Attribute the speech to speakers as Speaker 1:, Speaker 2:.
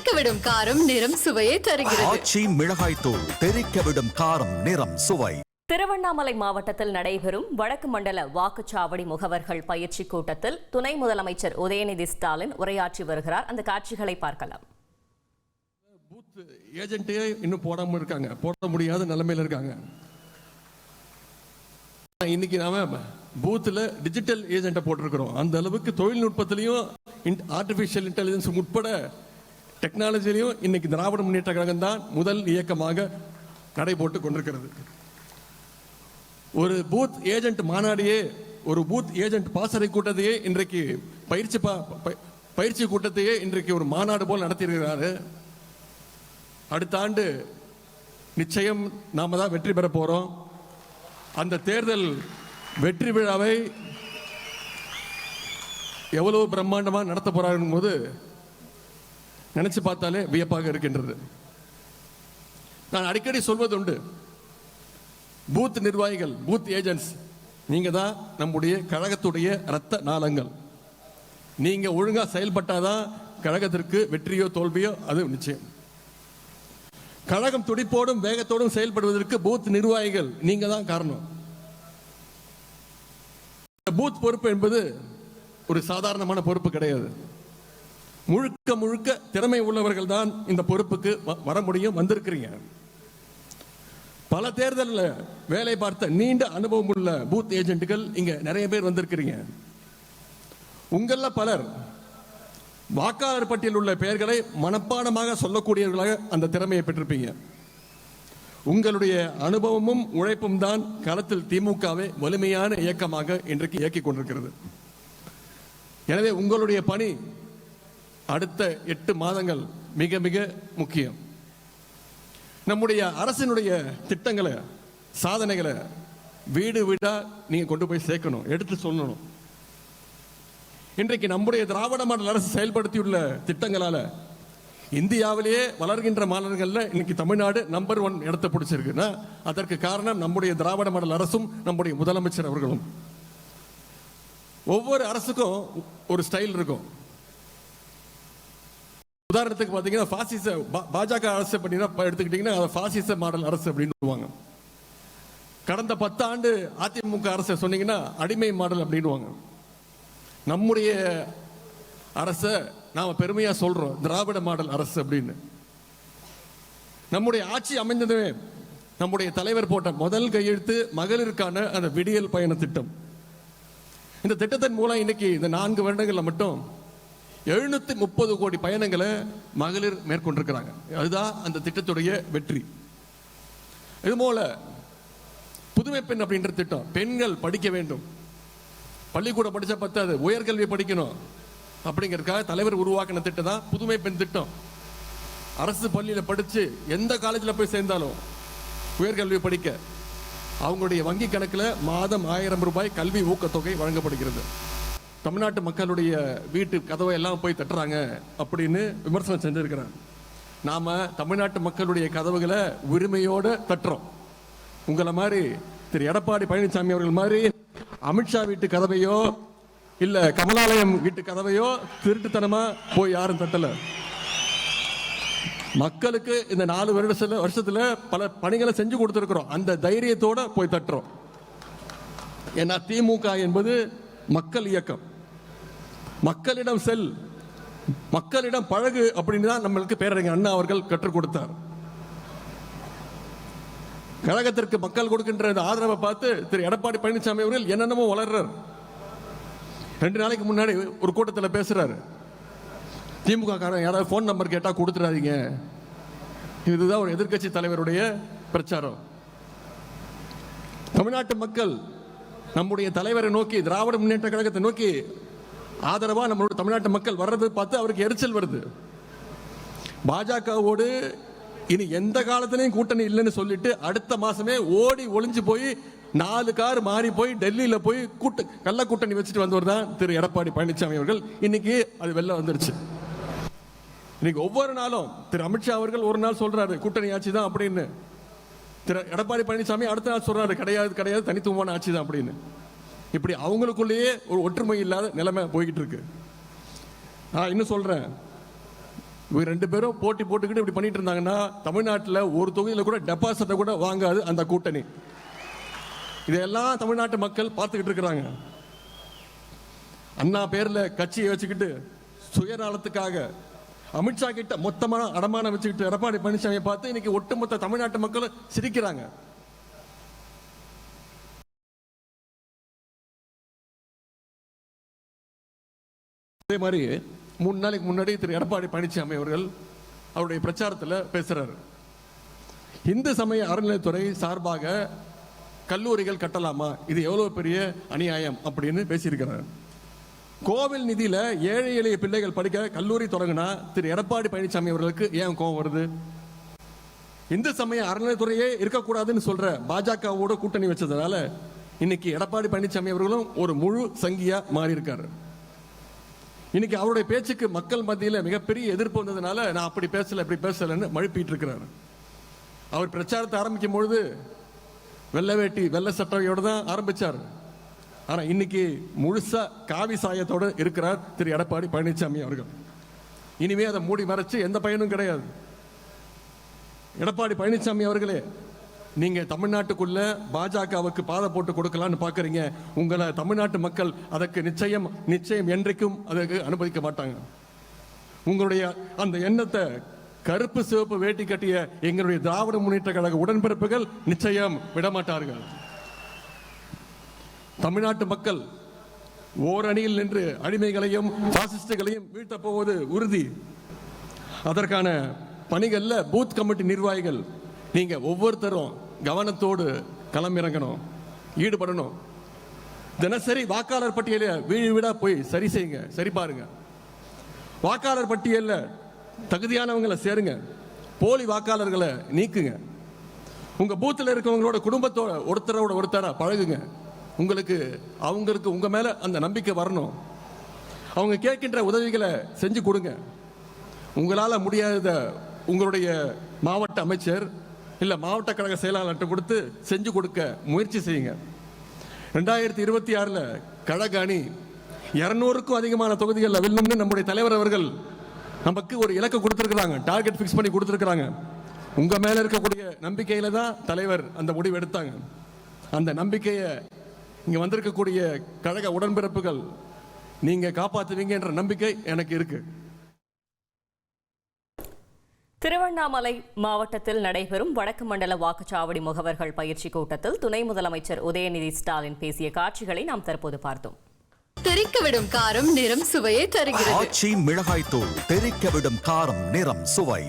Speaker 1: தெறிக்க விடும் காரம் நிறம் சுவையை தருகிறது.
Speaker 2: ஆச்சி மிளகாய் தூள் தெறிக்க விடும் காரம் நிறம் சுவை.
Speaker 3: திருவண்ணாமலை மாவட்டத்தில் நடைபெறும் வடக்கு மண்டல வாக்குச்சாவடி முகவர்கள் பயிற்சி கூட்டத்தில் துணை முதலமைச்சர் உதயநிதி ஸ்டாலின் உரையாற்றி வருகிறார். அந்த காட்சிகளை பார்க்கலாம்.
Speaker 4: பூத் ஏஜென்ட்டே இன்னும் போடாம இருக்காங்க. போட முடியாத நிலைமையில இருக்காங்க. இன்னைக்கு நாம பூத்தில் டிஜிட்டல் ஏஜென்ட்டை போட்டிருக்கிறோம். அந்த அளவுக்கு தொழில்நுட்பத்திலையும் ஆர்டிஃபிஷியல் இன்டெலிஜென்ஸ் உட்பட டெக்னாலஜிலையும் இன்னைக்கு திராவிட முன்னேற்ற கழகம் தான் முதல் இயக்கமாக நடைபோட்டு கொண்டிருக்கிறது. ஒரு பூத் ஏஜென்ட் மாநாடையே ஒரு பூத் ஏஜென்ட் பாசறை கூட்டத்தையே இன்றைக்கு பயிற்சி பா- ப- பயிற்சி கூட்டத்தையே இன்றைக்கு ஒரு மாநாடு போல் நடத்தியிருக்கிறாரு. அடுத்த ஆண்டு நிச்சயம் நாம தான் வெற்றி பெற போறோம். அந்த தேர்தல் வெற்றி விழாவை எவ்வளவு பிரம்மாண்டமாக நடத்த போறாருங்கும் போது நினைச்சு பார்த்தாலே வியப்பாக இருக்கின்றது. நான் அடிக்கடி சொல்வது உண்டு பூத் நிர்வாகிகள் பூத் ஏஜென்ட்ஸ் நீங்க தான் நம்முடைய கழகத்துடைய இரத்த நாளங்கள். நீங்க ஒழுங்கா செயல்பட்டாதான் கழகத்திற்கு வெற்றியோ தோல்வியோ அது நிச்சயம். கழகம் துடிப்போடும் வேகத்தோடும் செயல்படுவதற்கு பூத் நிர்வாகிகள் நீங்க தான் காரணம். பூத் பொறுப்பு என்பது ஒரு சாதாரணமான பொறுப்பு கிடையாது. முழுக்க முழுக்க திறமை உள்ளவர்கள் தான் இந்த பொறுப்புக்கு வ- வர முடியும் வந்திருக்கிறீங்க. பல தேர்தலில் வேலை பார்த்த நீண்ட அனுபவம் உள்ள பூத் ஏஜென்ட்டுகள் இங்க நிறைய பேர் வந்திருக்கிறீங்க. உங்கள பலர் வாக்காளர் பட்டியலில் உள்ள பெயர்களை மனப்பாடமாக சொல்லக்கூடியவர்களாக அந்த திறமையை பெற்றிருப்பீங்க. உங்களுடைய அனுபவமும் உழைப்பும் தான் களத்தில் திமுகவை வலிமையான இயக்கமாக இன்றைக்கு இயக்கிக் கொண்டிருக்கிறது. எனவே உங்களுடைய பணி அடுத்த எட்டு மாதங்கள் மிக மிக முக்கியம். நம்முடைய அரசினுடைய திட்டங்களை சாதனைகளை வீடு வீடா நீங்க கொண்டு போய் சேர்க்கணும் எடுத்து சொல்லணும். இன்றைக்கு நம்முடைய திராவிட மாடல் அரசு செயல்படுத்தியுள்ள திட்டங்களால இந்தியாவிலேயே வளர்கின்ற மாநிலங்களில் இன்னைக்கு தமிழ்நாடு நம்பர் ஒன் இடத்தை பிடிச்சிருக்குன்னா அதற்கு காரணம் நம்முடைய திராவிட மாடல் அரசும் நம்முடைய முதலமைச்சர் அவர்களும். ஒவ்வொரு அரசுக்கும் ஒரு ஸ்டைல் இருக்கும். உதாரணத்துக்கு பார்த்தீங்கன்னா பாசிச பாஜக அரசு அப்படின்னா எடுத்துக்கிட்டீங்கன்னா அதை பாசிச மாடல் அரசு அப்படின்னு சொல்லுவாங்க. கடந்த பத்தாண்டு அதிமுக அரசை சொன்னீங்கன்னா அடிமை மாடல் அப்படின்னுவாங்க. நம்முடைய அரசை நாம பெருமையா சொல்றோம் திராவிட மாடல் அரசு அப்படின்னு. நம்முடைய ஆட்சி அமைந்ததுமே நம்முடைய தலைவர் போட்ட முதல் கையெழுத்து மகளிருக்கான அந்த விடியல் பயண திட்டம். இந்த திட்டத்தின் மூலம் இன்னைக்கு இந்த நான்கு வருடங்களில் மட்டும் எழுநூத்தி முப்பது கோடி பயணங்களை மகளிர் மேற்கொண்டிருக்கிறாங்க. அதுதான் அந்த திட்டத்துடைய வெற்றி. இது போல புதுமை பெண் அப்படின்ற திட்டம் பெண்கள் படிக்க வேண்டும். பள்ளிக்கூடம் படித்தா பத்தாது உயர்கல்வி படிக்கணும். அப்படிங்கறதுக்காக தலைவர் உருவாக்கின திட்டம் தான் புதுமை பெண் திட்டம். அரசு பள்ளியில படிச்சு எந்த காலேஜில் போய் சேர்ந்தாலும் உயர்கல்வி படிக்க அவங்களுடைய வங்கி கணக்கில் மாதம் ஆயிரம் ரூபாய் கல்வி ஊக்கத்தொகை வழங்கப்படுகிறது. தமிழ்நாட்டு மக்களுடைய வீட்டு கதவை எல்லாம் போய் தட்டுறாங்க அப்படின்னு விமர்சனம் செஞ்சிருக்கிறாங்க நாம் தமிழ்நாட்டு மக்களுடைய கதவுகளை உரிமையோடு தட்டுறோம். உங்களை மாதிரி திரு எடப்பாடி பழனிசாமி அவர்கள் மாதிரி அமித்ஷா வீட்டு கதவையோ இல்லை கமலாலயம் வீட்டு கதவையோ திருட்டுத்தனமாக போய் யாரும் தட்டலை. மக்களுக்கு இந்த நாலு வருடத்தில் வருஷத்தில் பல பணிகளை செஞ்சு கொடுத்துருக்குறோம். அந்த தைரியத்தோடு போய் தட்டுறோம். ஏன்னா திமுக என்பது மக்கள் இயக்கம். மக்களிடம் செல். மக்களிடம் பழகு அப்படின்னு தான் நம்மளுக்கு பேரறிஞர் அண்ணா அவர்கள் கற்றுக் கொடுத்தார். கழகத்திற்கு மக்கள் கொடுக்கின்ற இந்த ஆதரவை பார்த்து திரு எடப்பாடி பழனிசாமி அவர்கள் என்னென்னமோ வளர்றார். ரெண்டு நாளைக்கு முன்னாடி ஒரு கூட்டத்தில் பேசுறாரு. திமுக காரன் யாராவது ஃபோன் நம்பர் கேட்டால் கொடுத்துடாதீங்க. இதுதான் ஒரு எதிர்க்கட்சி தலைவருடைய பிரச்சாரம். தமிழ்நாட்டு மக்கள் நம்முடைய தலைவரை நோக்கி திராவிட முன்னேற்ற கழகத்தை நோக்கி ஆதரவா நம்மளோட தமிழ்நாட்டு மக்கள் வர்றது பார்த்து அவருக்கு எரிச்சல் வருது. பாஜகவோடு இனி எந்த காலத்திலையும் கூட்டணி இல்லைன்னு சொல்லிட்டு அடுத்த மாசமே ஓடி ஒளிஞ்சு போய் நாலு கார் மாறி போய் டெல்லியில போய் கூட்ட கள்ள கூட்டணி வச்சுட்டு வந்தவர் தான் திரு எடப்பாடி பழனிசாமி அவர்கள். இன்னைக்கு அது வெளில வந்துருச்சு. இன்னைக்கு ஒவ்வொரு நாளும் திரு அமித்ஷா அவர்கள் ஒரு நாள் சொல்றாரு கூட்டணி ஆட்சி தான் அப்படின்னு. திரு எடப்பாடி பழனிசாமி அடுத்த நாள் சொல்றாரு கிடையாது கிடையாது தனித்துவமான ஆட்சி தான் அப்படின்னு. இப்படி அவங்களுக்குள்ளேயே ஒரு ஒற்றுமை இல்லாத நிலைமை போய்கிட்டு இருக்கு. நான் இன்னும் சொல்றேன். இவங்க ரெண்டு பேரும் போட்டி போட்டுக்கிட்டு இப்படி பண்ணிட்டு இருந்தாங்கன்னா தமிழ்நாட்டில் ஒரு தொகுதியில் கூட டெபாசிட்டை கூட வாங்காது அந்த கூட்டணி. இதெல்லாம் தமிழ்நாட்டு மக்கள் பார்த்துக்கிட்டு இருக்கிறாங்க. அண்ணா பேரில் கட்சியை வச்சுக்கிட்டு சுயநலத்துக்காக அமித்ஷா கிட்ட மொத்தமான அடமானம் வச்சுக்கிட்டு எடப்பாடி பழனிசாமியை பார்த்து இன்னைக்கு ஒட்டுமொத்த தமிழ்நாட்டு மக்கள் சிரிக்கிறாங்க. அதே மாதிரி மூணு நாளைக்கு முன்னாடி திரு எடப்பாடி பழனிசாமி அவர்கள் அவருடைய பிரச்சாரத்தில் பேசுறாரு. இந்து சமய அறநிலையத்துறை சார்பாக கல்லூரிகள் கட்டலாமா? இது எவ்வளவு பெரிய அநியாயம் அப்படின்னு பேசியிருக்கிறார். கோவில் நிதியில ஏழை எளிய பிள்ளைகள் படிக்க கல்லூரி தொடங்கினா திரு எடப்பாடி பழனிசாமி அவர்களுக்கு ஏன் கோபம் வருது? இந்து சமய அறநிலையத்துறையே இருக்கக்கூடாதுன்னு சொல்ற பாஜகவோட கூட்டணி வச்சதுனால இன்னைக்கு எடப்பாடி பழனிசாமி அவர்களும் ஒரு முழு சங்கியா மாறி இருக்காரு இன்னைக்கு அவருடைய பேச்சுக்கு மக்கள் மத்தியில் மிகப்பெரிய எதிர்ப்பு வந்ததுனால நான் அப்படி பேசலை இப்படி பேசலைன்னு மழுப்பிட்டு இருக்கிறாரு. அவர் பிரச்சாரத்தை ஆரம்பிக்கும் பொழுது வெள்ளை வேட்டி வெள்ளை சட்டையோடு தான் ஆரம்பிச்சார். ஆனால் இன்னைக்கு முழுசா காவி சாயத்தோடு இருக்கிறார் திரு எடப்பாடி பழனிசாமி அவர்கள். இனிமே அதை மூடி மறைச்சு எந்த பயனும் கிடையாது. எடப்பாடி பழனிசாமி அவர்களே நீங்க தமிழ்நாட்டுக்குள்ள பாஜகவுக்கு பாதை போட்டு கொடுக்கலாம்னு பாக்குறீங்க. உங்களை தமிழ்நாட்டு மக்கள் அதற்கு நிச்சயம் நிச்சயம் என்றைக்கும் அதற்கு அனுமதிக்க மாட்டாங்க. உங்களுடைய அந்த எண்ணத்தை கருப்பு சிவப்பு வேட்டி கட்டிய எங்களுடைய திராவிட முன்னேற்ற கழக உடன்பிறப்புகள் நிச்சயம் விடமாட்டார்கள். தமிழ்நாட்டு மக்கள் ஓரணியில் நின்று அடிமைகளையும் பாசிஸ்டுகளையும் வீழ்த்தப் போவது உறுதி. அதற்கான பணிகளில் பூத் கமிட்டி நிர்வாகிகள் நீங்கள் ஒவ்வொருத்தரும் கவனத்தோடு களமிறங்கணும் ஈடுபடணும். தினசரி வாக்காளர் பட்டியலை வீடு வீடாக போய் சரி செய்யுங்க சரி பாருங்க. வாக்காளர் பட்டியலில் தகுதியானவங்களை சேருங்க போலி வாக்காளர்களை நீக்குங்க. உங்கள் பூத்தில் இருக்கவங்களோட குடும்பத்தோட ஒருத்தரோட ஒருத்தராக பழகுங்க. உங்களுக்கு அவங்களுக்கு உங்கள் மேலே அந்த நம்பிக்கை வரணும். அவங்க கேட்கின்ற உதவிகளை செஞ்சு கொடுங்க. உங்களால் முடியாத உங்களுடைய மாவட்ட அமைச்சர் இல்ல மாவட்ட கழக செயலாளர்கிட்ட கொடுத்து செஞ்சு கொடுக்க முயற்சி செய்யுங்க. ரெண்டாயிரத்தி இருபத்தி ஆறுல கழக அணி இருநூறுக்கும் அதிகமான தொகுதிகளில் வெல்லும்னு நம்முடைய தலைவர் அவர்கள் நமக்கு ஒரு இலக்கு கொடுத்துருக்குறாங்க. டார்கெட் ஃபிக்ஸ் பண்ணி கொடுத்துருக்குறாங்க. உங்க மேல இருக்கக்கூடிய நம்பிக்கையில தான் தலைவர் அந்த முடிவு எடுத்தாங்க. அந்த நம்பிக்கையை இங்க வந்திருக்கக்கூடிய கழக உடன்பிறப்புகள் நீங்க காப்பாத்துவீங்கன்ற நம்பிக்கை எனக்கு இருக்குது
Speaker 3: திருவண்ணாமலை மாவட்டத்தில் நடைபெறும் வடக்கு மண்டல வாக்குச்சாவடி முகவர்கள் பயிற்சி கூட்டத்தில் துணை முதலமைச்சர் உதயநிதி ஸ்டாலின் பேசிய காட்சிகளை நாம் தற்போது பார்த்தோம்.
Speaker 1: தெறிக்கவிடும் காரம் நிறம் சுவையை தருகிறது.
Speaker 2: ஆச்சி மிளகாய் தூள் தெறிக்க விடும் காரம் நிறம் சுவை.